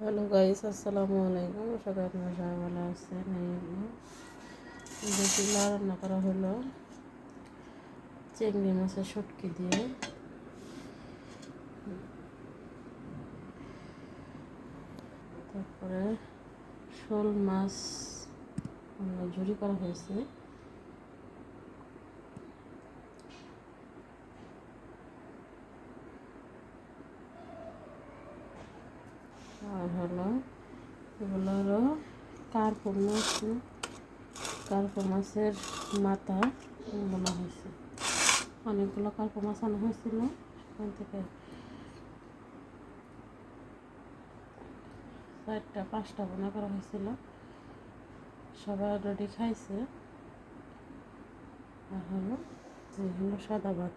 Hello guys আসসালামু আলাইকুম সাথে আপনারা সবাই ভালো আছেন। এই রান্না করা হলো। চিংড়ি মাছের শুটকি দিয়ে। তারপরে শোল মাছ ঝুরি করা হয়েছে। আর হলো এগুলো হলো কার্পো মাছ কার্পো মাছের মাথা বোনা হয়েছে। অনেকগুলো কার্পো মাছ আনা হয়েছিল সেখান থেকে। চারটা, পাঁচটা বোনা করা হয়েছিল। সবাই অলরেডি খাইছে। আর হলো এই হলো সাদা ভাত।